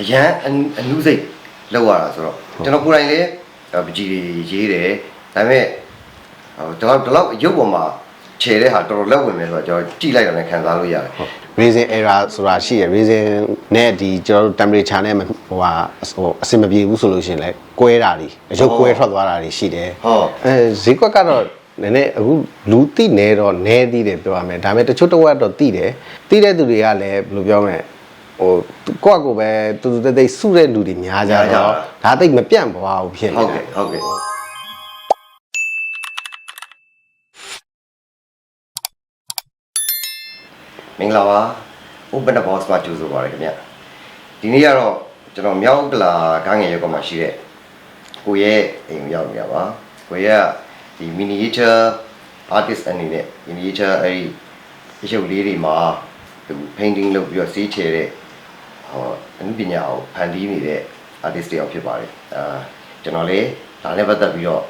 အရန်အနအနုစိတ်လောက်ရတာဆိုတော့ကျွန်တော်ကိုယ်တိုင်လည်းပကြီးတွေရေးတယ်ဒါပေမဲ့ဟိုတော့ဒီလောက်ရုပ်ပေါ်မှာခြေတဲ့ဟာတော်တော်လက်ဝင်မယ်ဆိုတော့ကျွန်တော်ကြည့်လိုက်တာနဲ့ခံစားလို့ရတယ် reason error ဆိုတာရှိရယ် reason နဲ့ဒီကျွန်တော်တို့ temperature နဲ့မဟိုဟာဟိုအဆင်မပြေဘူးဆိုလို့ရှိရင်လည်းကွဲတာတွေအရုပ်ကွဲထွက်သွားတာတွေရှိတယ်ဟုတ်အဲဈေးကွက်ကတော့နည်းနည်းအခုလူတိနေတော့နဲသေးတယ်ပြောရမယ်ဒါပေမဲ့တချို့တစ်ဝက်တော့တိတယ်တိတဲ့သူတွေကလည်းဘယ်လိုပြောမလဲ ဟိုကိုယ့်အကိုပဲတူတူတိတ်တိတ်စုတဲ့လူတွေများကြများကြတော့ဒါတိတ်မပြန့်ပွားဘူးဖြစ်နေဟုတ်တကဲ့ယ်ဟုတ်ကဲ့မင်္ဂလာပါ Open the Box မှာကြိုဆိုပါရခင်ဗျဒီနေ့ကတော့ကျွန်တော်မြောက်ကလာကားငယ်ရုပ်ကမှာရှိတဲ့ကိုရဲ့အိမ်ကိုရောက်နေရပါကိုရဲ့ဒီ miniature artist အနေနဲ့ miniature အဲ့ဒီရုပ်လေးတွေမှာသူ painting လုပ်ပြီးတော့စေးချေတဲ့ ဟောအနုပညာကိုဖန်တီးနေတဲ့ artist တယောက်ဖြစ်ပါတယ်အာကျွန်တော်လည်းဒါနဲ့ပတ်သက်ပြီးတော့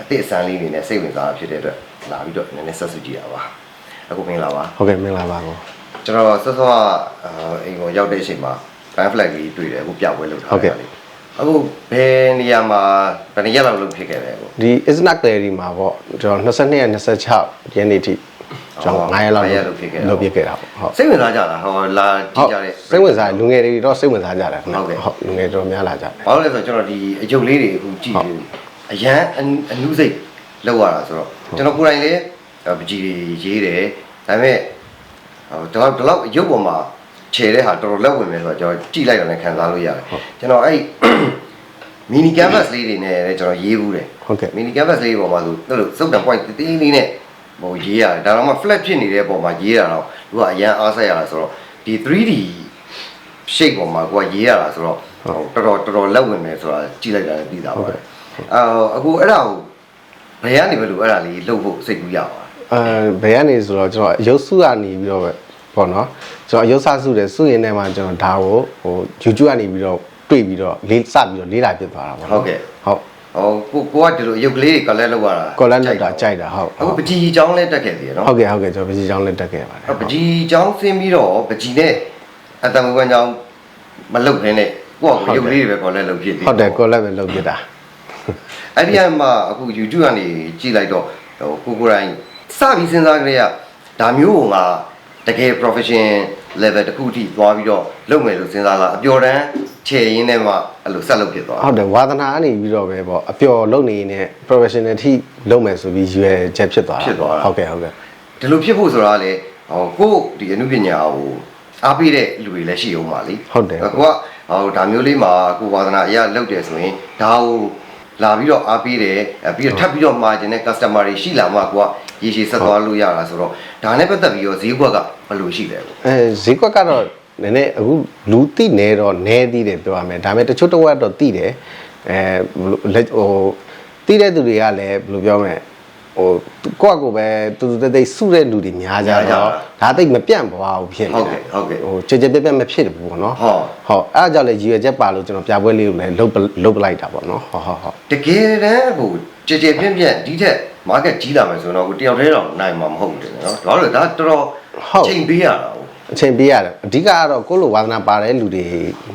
အသစ်အစမ်းလေးအနေနဲ့စိတ်ဝင်စားတာဖြစ်တဲ့အတွက်လာပြီးတော့နည်းနည်းဆက်စုကြည့်ရပါအခုမင်္ဂလာပါဟုတ်ကဲ့မင်္ဂလာပါကိုကျွန်တော်ဆော့ဆော့အာအိမ်ကိုရောက်တဲ့အချိန်မှာ fan flag ကြီးတွေ့တယ်အခုပြပွဲလုပ်ထားဟုတ်ကဲ့တာလေအခုဘယ်နေရာမှာဘယ်နှစ်ရက်လောက်လုပ်ဖြစ်ခဲ့လဲအခုဒီ isnak theory မှာပေါ့ကျွန်တော်22ရက်26ရက်နေ့ထိ ကျွန်တော်9ရက်လောက်9ရက်လောက်ဖြစ်ခဲ့တာလုပ်ပြခဲ့တာပေါ့ဟုတ်စိတ်ဝင်စားကြတာဟောလာကြဟုည့်တ်ကြတဲ့စိတ်ဝင်စားလူငယ်တွေတော့စိတ်ဝင်စားကြတယ်ခင်ဗျဟုတ်ကဲ့ဟုတ်လူငယ်တော်များလာကြတယ်ဘာလို့လဲဆိုတော့ကျွန်တော်ဒီအယုတ်လေးတွေအခုကြည့်ဟုတ်နေအရန်အနအနုစိတ်လောက်ရတာဆိုတော့ကျွန်တော်ကိုယ်တိုင်လည်းပကြီးတွေရေးတယ်ဒါပေမဲ့ဟိုတော့ဒီလောက်ရုပ်ပေါ်မှာခြေတဲ့ဟာတော်တော်လက်ဝင်မယ်ဆိုတော့ကျွန်တော်ကြည့်လိုက်တာနဲ့ခံစားလို့ရတယ်ကျွန်တော်အဲ့မီနီကန်ဗတ်လေးတွေနဲ့လည်းကျွန်တော်ရေးဘူးတယ်ဟုတ်ကဲ့မီနီကန်ဗတ်လေးပေါ်မှာဆိုအဲ့လိုစုပ်တံ point တေးသေးလေးနဲ့ ဟိုရေးရတယ်ဒါတော့မှ flat ဖြစ်နေတဲ့ပုံမှာရေးရတော့သူကအရန်အားဆက်ရတာဆိုတော့ဒီ 3D shape ပေါ်မှာကိုကရေးရတာဆိုတော့ဟိုတော်တော်တော်တော်လက်ဝင်မယ်ဆိုတာကြည့်လိုက်တာလည်းသိတာပါတယ်အာအခုအဲ့ဒါကိုဘယ်ကနေပဲလို့အဲ့ဒါလေးလှုပ်ဖို့စိတ်ကူးရပါအဲဘယ်ကနေဆိုတော့ကျွန်တော်ရုပ်စုကနေပြီးတော့ပဲပေါ့နော်ကျွန်တော်ရုပ်ဆစုတယ်စုရင်ထဲမှာကျွန်တော်ဒါကိုဟို YouTube ကနေပြီးတော့တွေ့ပြီးတော့လေးစပြီးတော့လေးလာဖြစ်သွားတာပေါ့နော်ဟုတ်ကဲ့ဟုတ် ဟိုကိုကိုကဒီလိုရုပ်ကလေးတွေကလည်းလောက်ရတာကော်လက်လောက်တာကြိုက်တာဟုတ်အခုပကြီးချောင်းလည်းတက်ခဲ့သေးရနော်ဟုတ်ကဲ့ဟုတ်ကဲ့ကျွန်တော်ပကြီးချောင်းလက်တက်ခဲ့ပါတယ်အဲ့ပကြီးချောင်းဆင်းပြီးတော့ပကြီးနဲ့အတံမကွန်းချောင်းမလုတ်ခင်းနဲ့ကိုကရုပ်ကလေးတွေပဲခေါ်လဲလုတ်ဖြစ်သေးဟုတ်တယ်ကော်လက်ပဲလုပ်ပြတာအဲ့ဒီအမှအခု YouTube ကနေကြည့်လိုက်တော့ဟိုကိုကိုယ်တိုင်စပြီးစဉ်းစားကြရဒါမျိုးကငါတကယ် profession level တစ်ခုထိသွားပြီးတော့လုပ်မယ်လို့စဉ်းစားလာအပျော်တမ်း ခြေရင်းနဲ့မှအဲ့လိုဆက်လုပ်ဖြစ်သွားဟုတ်တယ်ဝါသနာကနေပြီးတော့ပဲပေါ့အပျော်လုပ်နေနေ professional ထိလုပ်မယ်ဆိုပြီးရွယ်ချက်ဖြစ်သွားတာဖြစ်သွားတာဟုတ်ကဲ့ဟုတ်ကဲ့ဒီလိုဖြစ်ဖို့ဆိုတာလေဟိုကိုယ့်ဒီအမှုပညာကိုအားပေးတဲ့လူတွေလည်းရှိအောင်ပါလေဟုတ်တယ်ကိုကဟိုဒါမျိုးလေးမှာကိုဝါသနာအရာလုပ်တယ်ဆိုရင်ဒါကိုလာပြီးတော့အားပေးတယ်အဲပြီးတော့ထပ်ပြီးတော့မှာကျင်တဲ့ customer တွေရှိလာမှကိုကရေရှည်ဆက်သွားလို့ရတာဆိုတော့ဒါနဲ့ပတ်သက်ပြီးတော့ဈေးကွက်ကဘယ်လိုရှိလဲကိုအဲဈေးကွက်ကတော့ နည်းနည်းအခုလူတိနေတော့နဲသေးတယ်ပြောရမယ်ဒါပေမဲ့တချို့တစ်ဝက်တော့တိတယ်အဲဘယ်လိုလက်ဟိုတိတဲ့သူတွေကလည်းဘယ်လိုပြောမလဲဟိုကိုယ့်အကိုပဲတူတူတိတ်တိတ်စုတဲ့လူတွေများကြတော့ဒါတိတ်မပြန့်ပွားဘူးဖြစ်နေဟုတ်ကဲ့ဟုတ်ကဲ့ဟိုကြကြပြက်ပြက်မဖြစ်ဘူးပေါ့နော်ဟုတ်ဟုတ်အဲ့ဒါကြောင့်လေရည်ရွယ်ချက်ပါလို့ကျွန်တော်ပြပွဲလေးကိုလည်းလုတ်လုတ်ပလိုက်တာပေါ့နော်ဟုတ်ဟုတ်ဟုတ်တကယ်တမ်းဟိုကြည်ကြည်ပြန့်ပြန့်ဒီထက် market ကြီးလာမယ်ဆိုတော့ကိုတယောက်တည်းတော့နိုင်မှာမဟုတ်ဘူးတဲ့နော်ဒါလို့ဒါတော်တော်ချိန်ပေးရတာဟုတ် အချိန်ပေးရတယ်အဓိကကတော့ကိုယ့်လိုဝါသနာပါတဲ့လူတွေ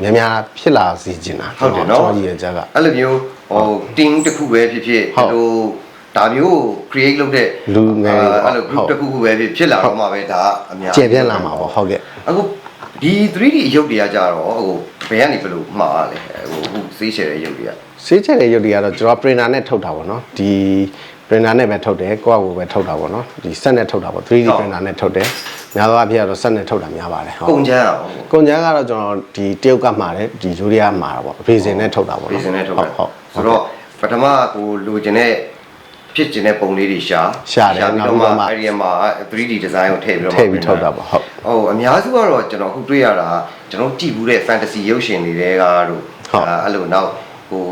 များများဖြစ်လာစေချင်တာဟုတ်တယ်နော်ကျွန်တော်ရည်ရွယ်ချက်ကအဲ့လိုမျိုးဟို team တစ်ခုပဲဖြစ်ဖြစ်ဟုတ်ဒီလိုဒါမျိုးကို create လုပ်တဲ့လူငယ်တွေပေါ့အဲ့လို group ဟုတ်တစ်ခုခုပဲဖြစ်ဖြစ်လာတော့မှပဲဒါအများကျေပြန့်လာမှာပေါ့ဟုတ်ကဲ့အခုဒီ 3D အရုပ်တွေကကြတော့ဟိုဘယ်ကနေဘယ်လိုမှားရလဲဟိုအခုစေးချယ်တဲ့ရုပ်တွေကဆေးချက်တဲ့ရုပ်တွေကတော့ကျွန်တော် printer နဲ့ထုတ်တာပေါ့နော်ဒီ printer နဲ့ပဲထုတ်တယ်ကိုယ့်အကိုပဲထုတ်တာပေါ့နော်ဒီ set နဲ့ထုတ်တာပေါ့ 3D ဟုတ် printer နဲ့ထုတ်တယ် များသောအားဖြင့်ကတော့ set နဲ့ထုတ်တာများပါတယ်ဟုတ်ကုန်ချမ်းအောင်ကုန်ကြမ်းကတော့ကျွန်တော်ဒီတရုတ်ကမှာတယ်ဒီယူရီးယားမှာတာပေါ့ resin နဲ့ထုတ်တာပေါ့နော် reason နဲ့ထုတ်တာဟုတ်ဆိုတော့ပထမကိုလိုချင်တဲ့ဖြစ်ချင်တဲ့ပုံလေးတွေရှာရှာတယ်ပြီးနောက်တော့ပြီးတော့မှမှအဲ့ဒီမှာ 3D design ကိုထည့်ပြီးတော့မှထည့်ပြီးထုတ်တာပေါ့ဟုတ်ဟိုအများစုကတော့ကျွန်တော်အခုတွေ့ရတာကျွန်တော်ကြည့်ဘူးတဲ့ fantasy ရုပ်ရှင်တွေတဲကားတို့ဟုတ်အဲ့လိုနောက်ဟို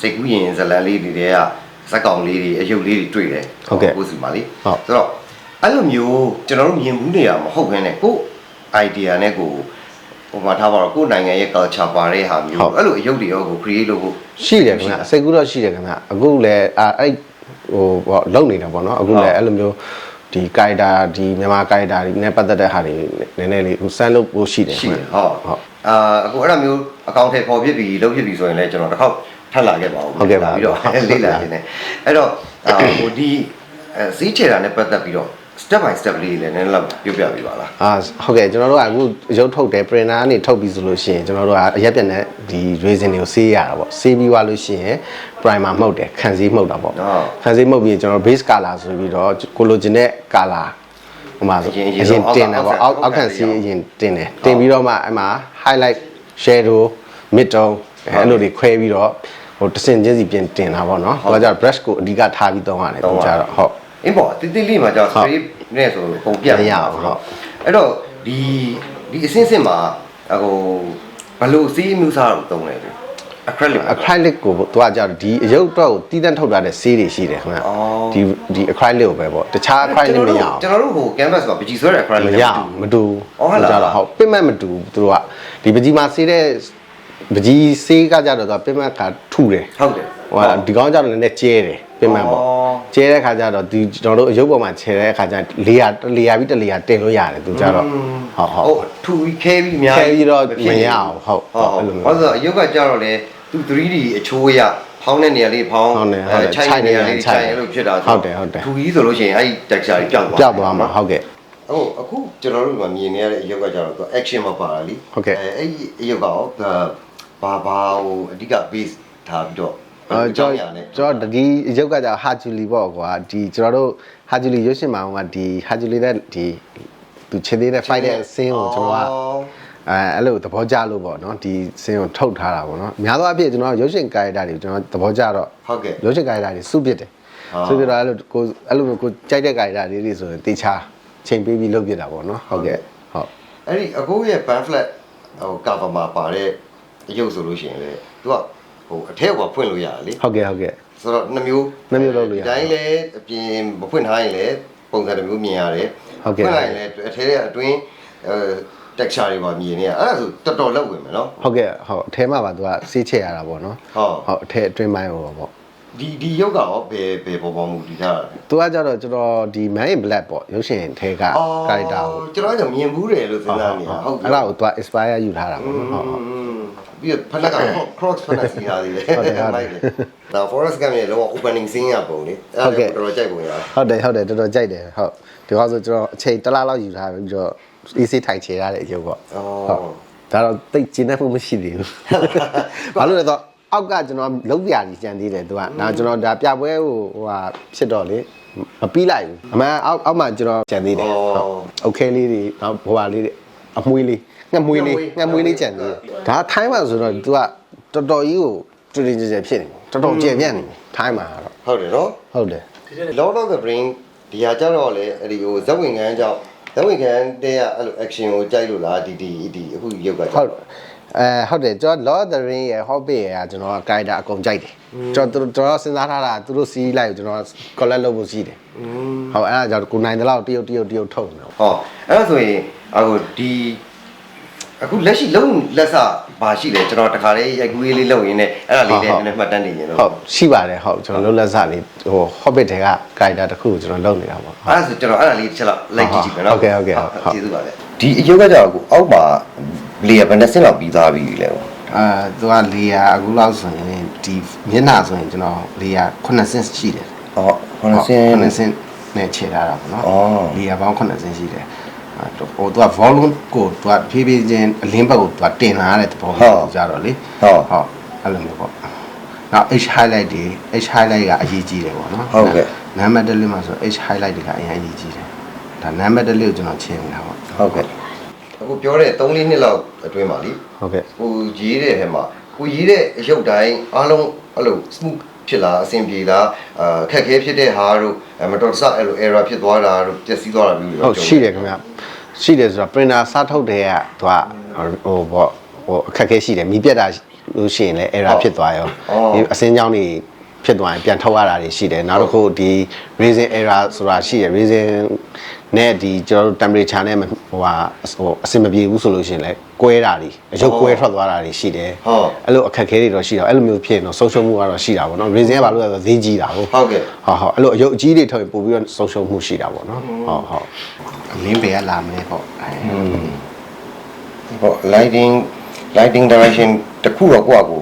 စိတ်ကူးရင်ဇလန်လေးတွေတဲကဇက်ကောင်လေးတွေအယုတ်လေးတွေတွေ့တယ်ဟုတ်ကဲ့ကိုယ်စီမှာလေဟုတ်ဆိုတော့ အဲ့လိုမျိုးကျွန်တော်တို့မြင်ဘူးနေတာမဟုတ်ဘဲနဲ့ကိုယ် idea နဲ့ကိုယ်ဟိုမှာထားပါတော့ကိုယ်နိုင်ငံရဲ့ culture ပါတဲ့ဟာမျိုးဟုတ်အဲ့လိုအယုတ်တွေရောကို create လုပ်ဖို့ရှိတယ်ခင်ဗျအစိတ်ကူးတော့ရှိတယ်ခင်ဗျအခုလည်းအာအဲ့ဟိုပေါ့လုံနေတာပေါ့နော်အခုလည်းအဲ့လိုမျိုးဒီကိုက်တာဒီမြန်မာကိုက်တာဒီနဲ့ပတ်သက်တဲ့ဟာတွေနည်းနည်းလေးဟိုစမ်းလုပ်ဖို့ရှိတယ်ရှိခင်တယ်ဗျဟုတ်ဟုတ်အာအခုအဲ့လိုမျိုးအကောင့်ထဲပေါ်ဖြစ်ပြီးလုံးဖြစ်ပြီးဆိုရင်လည်းကျွန်တော်တစ်ခေါက်ထပ်လာခဲ့ပါဦးဟုတ်ကဲ့ပါပြီးတော့လေ့လာနေတယ်အဲ့တော့အာဟိုဒီအဲဈေးချေတာနဲ့ပတ်သက်ပြီးတော့ step by step လေးလည်းနည်းနည်းလောက်ပြောပြပေးပါလားအာဟုတ်ကဲ့ကျွန်တော်တို့ကအခုရုပ်ထုတ်တယ် printer ကနေထုတ်ပြီးဆိုလို့ရှိရင်ကျွန်တော်တို့ကအရက်ပြက်နဲ့ဒီ resin တွေကိုဆေးရတာပေါ့ဆေးပြီးသွားလို့ရှိရင် primer မှုတ်တယ်ခံစည်းမှုတ်တာပေါ့ဟုတ်ခံစည်းမှုတ်ပြီးကျွန်တော် base color ဆိုပြီးတော့ကိုလိုချင်တဲ့ color ဟိုမှာဆိုအရင်အရင်အရင်ဆုံးတင်တယ်ပေါ့အောအောက်က်အောအောက်က်ခံခံစည်းစည်းအရင်တင်တယ်တင်ပြီးတော့မှအဲ့မှာ highlight shadow mid tone အဲ့လိုတွေခွဲပြီးတော့ဟိုတစ်စင်ချင်းစီပြင်တင်တာပေါ့နော်ဟိုကကျတော့ brush ကိုအဓိကထားပြီးသုံးရတယ်သူကြတော့ဟုတ် အင်းပေါ့တိတိလေးမှာကြောင့် spray နဲ့ဆိုပုံပြတ်မရအောင်ဟုတ်အဲ့တော့ဒီဒီအစင်းစင်းမှာဟိုဘလို့စီးမျိုးစားတော့တုံးလဲ acrylic acrylic ကိုသူကကြောက်ဒီအယုတ်တော့ကိုတီးတန့်ထုတ်ထားတဲ့ဆေးတွေရှိတယ်ခင်ဗျအော်ဒီဒီ acrylic ကိုပဲပေါ့တခြား acrylic မရအောင်ကျွန်တော်တို့ဟို canvas မှာပကြီးဆွဲတဲ့ acrylic မနဲ့ရအောင်မတူအော်ဟုတ်လားကြတော့ဟုတ်ပင်မတ်မတူဘူးသူတို့ကဒီပကြီးမှာဆေးတဲ့ပကြီးဆေးကကြတော့သူကပင်မတ်ကထုတယ်ဟုတ်တယ်ဟိုကဒီကောင်းကြတော့လည်းနည်းကျဲတယ်ပင်မတ်ပေါ့အော် ကျဲတဲ့ခါကျတော့ဒီကျွန်တော်တို့အယုတ်ပေါ်မှာခြေတဲ့ခါကျလေယာလေယာပြီးတလေယာတင်လို့ရတယ်သူကြတော့ဟုတ်ဟုတ်ဟုတ်ထူပြီးခဲပြီးအများခဲပြီးတော့မရအောင်ဟုတ်ဟုတ်ဟုတ်ဟုတ်အဲ့လိုမျိုးဘာလို့လဲဆိုတော့အယုတ်ကကြတော့လေသူ 3D အချိုးရဖောင်းတဲ့နေရာလေးဖောင်းဟုတ်တယ်ဟုတ်တယ်ချိုင်းတဲ့နေရာလေးချိုချိုင်းင်းနေရာအဲ့လိုဖြစ်တာဟုတ်တယ်ဟုတ်တယ်ထူကြီးဆိုလို့ရှိရင်အဲ့ဒီ texture ကြီးပျောက်သွားပြောက်သွားမှာဟုတ်ကဲ့ဟုတ်အခုကျွန်တော်တို့ကမြင်နေရတဲ့အယုတ်ကကြတော့သူ action မှာပါတာလीဟုတ်ကဲ့အဲအဲ့ဒီအယုတ်ကရောဘာဘာဟိုအဓိက base ထားပြီးတော့ အော်ကြောကျွန်င်းရနဲ့တော်ကျွန်တော်ဒီရုပ်ကကြောင့်ဟာဂျူလီပေါ့ကွာဒီကျွန်တော်တို့ဟာဂျူလီရုပ်ရှင်မှာကဒီဟာဂျူလီတဲ့ဒီသူချစ်သေးတဲ့ fight တဲ့အစင်းကိုကျွန်တော်ကအဲအဲ့လိုသဘောကျလို့ပေါ့နော်ဒီစင်းကိုထုတ်ထားတာပေါ့နော်အများသောအားဖြင့်ကျွန်တော်ရုပ်ရှင်ကာယတာတွေကျွန်တော်သဘောကျတော့ဟုတ်ကဲ့ရုပ်ရှင်ကာယတာတွေစုပစ်တယ်အော်စုပစ်တော့အဲ့လိုကိုအဲ့လိုမျိုးကိုကြိုက်တဲ့ကာယတာလေးတွေဆိုရင်တေချာချိန်ပေးပြီးလုပ်ပြတာပေါ့နော်ဟုတ်ကဲ့ဟုတ်အဲ့ဒီအခုရဲ့ pamphlet ဟို cover မှာပါတဲ့အယုတ်ဆိုလို့ရှိရင်လေသူက ဟိုအထက်ကဖွင့်လို့ရတယ်လေဟုတ်ကဲ့ဟုတ်ကဲ့ဆိုတော့နှစ်မျိုးနှစ်မျိုးလုပ်လို့ရတယ်ဒီတိုင်းလည်းအပြင်မဖွင့်ထားရင်လည်းပုံစံတစ်မျိုးမြင်ရတယ်ဟုတ်ကဲ့ဖွင့်လိုက်ရင်လည်းအထက်ကအတွင်းအဲ texture တွေပါမြင်နေရအဲ့ဒါဆိုတော်တော်လောက်ဝင်မယ်နော်ဟုတ်ကဲ့ဟုတ်အထဲမှာပါသူကစေးချက်ရတာပေါ့နော်ဟုတ်ဟုတ်အထဲအတွင်းပိုင်းဟိုပေါ့ ဒီဒီရုပ်ကရောဘယ်ဘယ်ပေါ်ပေါ်မူတည်ထားတာလဲသူကကြတော့ကျွန်တော်ဒီ Man in Black ပေါ့ရုပ်ရှင်ထဲက character ကိုကျွန်တော်ကမြင်ဘူးတယ်လို့စဉ်းစားနေတာဟုတ်ပြီအဲ့ဒါကိုသူက inspire ယူထားတာပေါ့နော်ဟုတ်ဟုတ်ပြီးတော့ဖနက်က cross ဖနက်စီထားသေးတယ်ဟုတ်တယ်ဟုတ်တယ်ဒါ forest gump ရဲ့လောက opening scene ရပုံလေအဲ့ဒါဟုတ်ကဲ့ကိုတော်တော်ကြိုက်ပုံရတာဟုတ်တယ်ဟုတ်တယ်တော်တော်ကြိုက်တယ်ဟုတ်ဒီကောင်ဆိုကျွန်တော်အချိန်တစ်လားလောက်ယူထားပြီးတော့ easy ထိုင်ချေရတဲ့အရုပ်ပေါ့အော်ဟုတ်ဒါတော့တိတ်ကျင်းတတ်မှုမရှိသေးဘူးဘာလို့လဲတော့ အောက်ကကျွန်တော်လုံးပြာကြီးကြံသေးတယ်သူကဒါကျွန်တော်ဒါပြပွဲဟိုဟိုဟာဖြစ်တော့လေမပြီးလိုက်ဘူးအမှန်အောက်အောက်မှာကျွန်တော်ကြံသေးတယ်ဟုတ်โอเคလေးတွေနောက်ဘွာလေးတွေအမွှေးလေးငှက်မွေးလေးငှက်မွေးလေးကြံသေးတယ်ဒါထိုင်းမှာဆိုတော့ तू ကတော်တော်ကြီးကိုတူတူကြဲကြဲဖြစ်နေတော်တော်ကြဲပြန့်နေထိုင်းမှာတော့ ဟုတ်တယ်နော် ဟုတ်တယ် Lord of the Ring ဒီဟာကြတော့လေအဲ့ဒီဟိုဇက်ဝင်ခန်းကြောင့်ဇက်ဝင်ခန်းတဲ့ကအဲ့လို action ကိုကြိုက်လို့လားဒီဒီဒီအခုရုပ်ကကြ ဟုတ် တော့ အဲဟုတ်တယ်ကျွန်တော် Lord of the Ring ရဲ့ Hobbit ရဲ့ကကျွန်တော်က character အကုန်ကြိုက်တယ်ကျွန်တော်ကျွန်တော်စဉ်းစားထားတာသူတို့စီးလိုက်ကိုကျွန်တော် collect လုပ်ဖို့ရှိတယ်ဟုတ်အဲ့ဒါကြောင့်ကိုနိုင်တဲ့လောက်တရုတ်တရုတ်တရုတ်ထုတ်နေတော့ဟောအဲ့ဒါဆိုရင်အခုဒီအခုလက်ရှိလုံးလက်စဘာရှိလဲကျွန်တော်တခါလေးရိုက်ကူးလေးလေးလုပ်ရင်းနဲ့အဲ့ဒါလေးလည်းနည်းနည်းမှတ်တမ်းနေရင်တော့ဟုတ်ရှိပါတယ်ဟုတ်ကျွန်တော်လုံးလက်စလေးဟို Hobbit တွေက character တစ်ခုကိုကျွန်တော်လုပ်နေတာပေါ့အဲ့ဒါဆိုကျွန်တော်အဲ့ဒါလေးတစ်ချက်လောက်လိုက်ကြည့်ကြည့်မယ်နော်ဟုတ်ကဲ့ဟုတ်ကဲ့ဟုတ်ကျေးဇူးပါလေဒီအယုတ်ကကြောင့်အခုအောက်မှာ လေဘယ်နှစ်ဆင့်လောက်ပြီးသားပြီလဲအာသူကလေယာအခုလောက်ဆိုရင်ဒီမျက်နှာဆိုရင်ကျွန်တော်လေယာ9ဆင့်ရှိတယ်ဟောခုနှစ်ဆင့်9ဆင့်နဲ့ခြေထားတာပေါ့နော်အော်လေယာပေါင်း9ဆင့်ရှိတယ်အဲဟိုသူက volume ကိုသူကဖြည်းဖြည်းချင်းအလင်းဘက်ကိုသူကတင်လာတဲ့သဘောမျိုးကြတော့လေဟုတ်ဟုတ်အဲ့လိုမျိုးပေါ့နောက် H highlight တွေ H highlight ကအရေးကြီးတယ်ပေါ့နော်ဟုတ်ကဲ့နံပါတ်တစ်လေးမှာဆို H highlight တွေကအရင်အရေးကြီးတယ်ဒါနံပါတ်တစ်လေးကိုကျွန်တော်ချိန်နေတာပေါ့ဟုတ်ကဲ့ အခုပြောတဲ့3လေးနှစ်လောက်အတွင်းပါလीဟုတ်ကဲ့ဟိုရေးတဲ့ထဲမှာကိုရေးတဲ့အရုပ်တိုင်းအားလုံးအဲ့လို smooth ဖြစ်လားအဆင်ပြေလားအာခက်ခဲဖြစ်တဲ့ဟာတို့အဲမတော်တဆအဲ့လို error ဖြစ်သွားတာတို့ပျက်စီးသွားတာမျိုးတွေဟုတ်ရှိတယ်ခင်ဗျရှိတယ်ဆိုတော့ printer စားထုတ်တဲ့ကသူကဟိုပေါ့ဟိုအခက်အခဲရှိတယ်မီးပြတ်တာလို့ရှိရင်လည်း error ဖြစ်သွားရောဒီအစင်းကြောင်းတွေ ဖြစ်သွားရင်ပြန်ထုတ်ရတာတွေရှိတယ်နောက်တစ်ခုဒီ raising error ဆိုတာရှိတယ် raising နဲ့ဒီကျွန်တော်တို့ temperature နဲ့ဟိုဟာဟိုအဆင်မပြေဘူးဆိုလို့ရှိရင်လည်းကွဲတာတွေအရုပ်ကွဲထွက်သွားတာတွေရှိတယ်အဲ့လိုအခက်အခဲတွေတော့ရှိတော့အဲ့လိုမျိုးဖြစ်ရင်တော့ဆုံးရှုံးမှုကတော့ရှိတာပေါ့နော် raising ကဘာလို့လဲဆိုတော့ဈေးကြီးတာဟုတ်ဟုတ်ကဲ့ဟုတ်ဟုတ်အဲ့လိုအယုတ်အကြီးတွေထုတ်ရင်ပို့ပြီးတော့ဆုံးရှုံးမှုရှိတာပေါ့နော်ဟုတ်ဟုတ်အလင်းပေကလာမလဲပေါ့အဲဟော lighting lighting direction တစ်ခုတော့ကိုယ့်အကို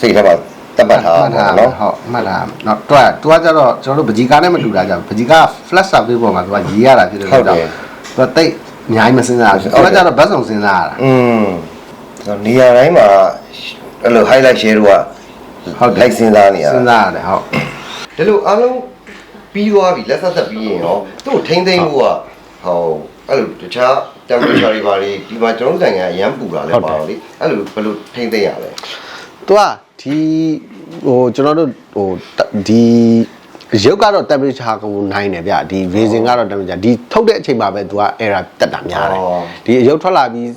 စိတ်ထဲမှာ တတ်မှတ်ထားမှတ်ပါထားနော်ဟုတ်မှတ်ထားနော်တွားတွားကြတော့ကျွန်တော်တို့ပကြီးကားနဲ့မတူတာကြောင့်ပကြီးကား flash survey ပေါ်မှာသူကရေးရတာဖြစ်တဲ့အတွက်ကြောင့်သူကတိတ်အများကြီးမစင်းစားဘူးတွားကြတော့ဘတ်ဆောင်စင်းစားရတာอืมဆိုတော့နေရာတိုင်းမှာအဲ့လို highlight share တို့ကဟုတ်တယ်လိုက်စဉ်းစားနေရစဉ်းတာစားရတယ်ဟုတ်ဒီလိုအားလုံးပြီးသွားပြီလက်ဆက်ဆက်ပြီးရင်ရောသူ့ကိုထိမ့်သိမ့်ဖို့ကဟောအဲ့လိုတခြား temperature တွေပါလေဒီမှာကျွန်တော်တို့နိုင်ငံအရန်ပူတာလဲပါတော့လေအဲ့လိုဘယ်လိုထိမ့်သိမ့်ရလဲသူက ဒီဟိုကျွန်တော်တို့ဟိုဒီရုပ်ကတော့ temperature ကိုနိုင်တယ်ဗျဒီ raising ကတော့ temperature ဒီထုတ်တဲ့အချိန်မှာပဲသူက error တက်တာများတယ်ဒီရုပ်ထွက်လာပြီး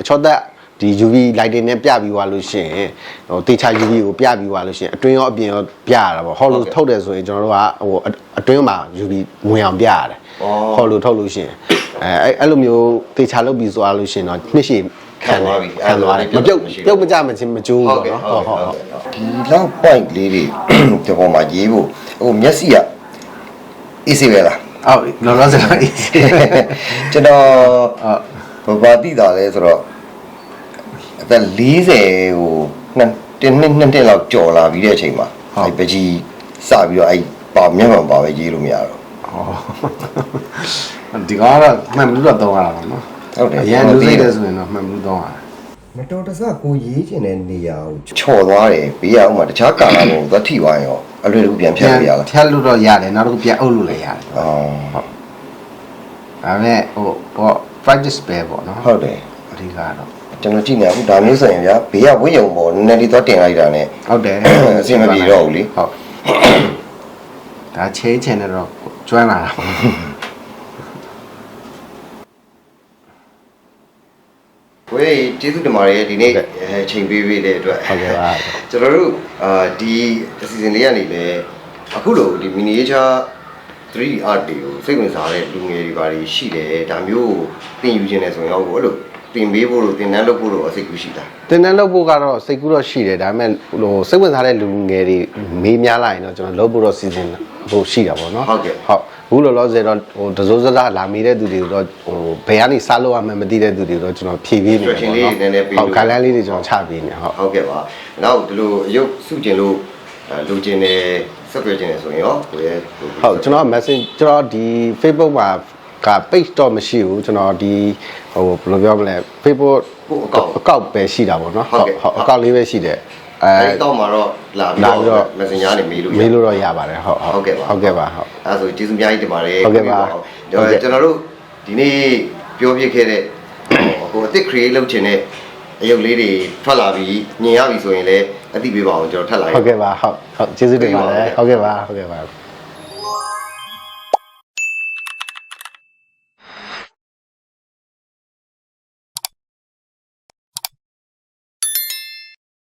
အချောသက်ဒီ UV lighting နဲ့ပြပြီးသွားလို့ရှိရင်ဟိုတေချာ UV ကိုပြပြီးသွားလို့ရှိရင်အတွင်းရောအပြင်ရောပြရတာပေါ့ဟောလို့ထုတ်တယ်ဆိုရင်ကျွန်တော်တို့ကဟိုအတွင်းမှာ UV ဝင်အောင်ပြရတယ်ဟောလို့ထုတ်လို့ရှိရင်အဲအဲ့လိုမျိုးတေချာလုပ်ပြီးသွားလို့ရှိရင်တော့နှစ်ရှည် ခံသွားပြီခံသွားတယ်မပြုတ်ပြုတ်မကြမချင်းမကျိုးဟုဘူးတ်ကဲ့ပေါ့ဟုတ်နော်ကဲ့ဟုတ်ဟုဟုတ်တ်ဒီလောက် point လေးတွေဒီပေါ်မှာရေးဖို့ဟိုမျက်စိက easy ပဲလားဟုတ်လောလောဆယ်တော့ easy ကျွန်တော်ဟုတ်ဘာဘာတိတာလဲဆိုတော့အသက်40ဟိုနှစ်တင်းနှစ်နှစ်တင်းလောက်ကြော်လာပြီးတဲ့အချိန်မှာအဲ့ပကြီးစပြီးတော့အဲ့ပါမျက်မှန်ပါပဲရေးလို့မရတော့ဟောဒီကတော့မှန်ဘူးတော့တောင်းရတာပေါ့နော် ဟုတ်တယ်အရင်လူစိတ်တယ်ဆိုရင်တော့မှန်ဘူးတောင်းရတာမတော်တဆကိုရေးကျင်တဲ့နေရာကိုချော်သွားတယ်ဘေးရအောင်မှာတခြားကာလာကိုသွားထိသွားရင်ရောအလွယ်တကူပြန်ဖြတ်လို့ရလားဖြတ်လို့တော့ရတယ်နောက်တစ်ခုပြန်အုပ်လို့လည်းရတယ်အော်ဒါပေမဲ့ဟိုဟော practice ပဲပေါ့နော်ဟုတ်တယ်အဓိကတော့ကျွန်တော်ကြည့်နေအခုဒါမျိုးဆိုရင်ဗျာဘေးကဝိယုံပေါ်နည်းနည်းလေးသွားတင်လိုက်တာနဲ့ဟုတ်တယ်အဆင်မပြေတော့ဘူးလေဟုတ်ဒါချင်းချင်းနဲ့တော့ကျွမ်းလာတာ ဝေးကျေးဇူးတင်ပါတယ်ဒီနေ့အဲချိန်ပေးပေးတဲ့အတွက်ဟုတ်ကဲ့ပါကျွန်တော်တို့အာဒီအစီအစဉ်လေးကနေလည်းအခုလိုဒီ miniature 3D art တွေကိုစိတ်ဝင်စားတဲ့လူငယ်တွေပါတွေရှိတယ်ဒါမျိုးကိုသင်ယူခြင်းနဲ့ဆိုရင်တော့အဲ့လိုသင်ပေးဖို့လို့သင်တန်းလုပ်ဖို့လို့အစိတ်ကူးရှိတာတင်တန်းလုပ်ဖို့ကတော့စိတ်ကူးတော့ရှိတယ်ဒါပေမဲ့ဟိုစိတ်ဝင်စားတဲ့လူငယ်တွေမေးများလာရင်တော့ကျွန်တော်လုပ်ဖို့တော့စီစဉ်ဖို့ရှိတာပေါ့နော်ဟုတ်ကဲ့ဟုတ် ဘူးလောလောဆယ်တော့ဟိုတစိုးစလားလာမေးတဲ့သူတွေတော့ဟိုဘယ်ကနေစားလို့ရမှန်းမသိတဲ့သူတွေတော့ကျွန်တော်ဖြည့်ပေးနေတယ်ပေါ့ Instruction လေးတွေနည်းနည်းပေးလို့ဟုတ်ခိုင်လန်းလေးတွေကျွန်တော်ချပေးနေဟုတ်ဟုတ်ကဲ့ပါနောက်ဒီလိုအယုတ်စုကျင်လို့အဲလိုချင်တယ်ဆက်သွယ်ချင်တယ်ဆိုရင်ရောကိုရဲ့ဟုတ်ကျွန်တော် message ကျွန်တော်ဒီ Facebook မှာက page တော့မရှိဘူးကျွန်တော်ဒီဟိုဘယ်လိုပြောမလဲ Facebook ကိုအကောင့်အကောက်ပဲရှိတာပေါ့နော်ဟုတ်ကဲ့ဟုတ်အကောက်လေးပဲရှိတယ် အဲအဲဒီတော့မှတော့လာပြီးလာပြီးတော့တော့ messenger နဲ့မေးလို့မေးလို့တော့ရပါတယ်ဟုတ်ဟုတ်ကဲ့ပါဟုတ်ကဲ့ပါဟုတ်အဲဒါဆိုကျေးဇူးအများကြီးတင်ပါတယ်ဟုတ်ကဲ့ပါဟုတ်ဟုတ်ကဲ့ကျွန်တော်တို့ဒီနေ့ပြောပြခဲ့တဲ့ဟိုအစ်စ် create လုပ်ချင်တဲ့အယုတ်လေးတွေထွက်လာပြီးညင်ရပြီဆိုရင်လည်းအသိပေးပါအောင်ကျွန်တော်ထပ်လာဟုတ်ကဲ့ပါဟုတ်ဟုတ်ကျေးဇူးတင်ပါတယ်ဟုတ်ကဲ့ပါဟုတ်ကဲ့ပါ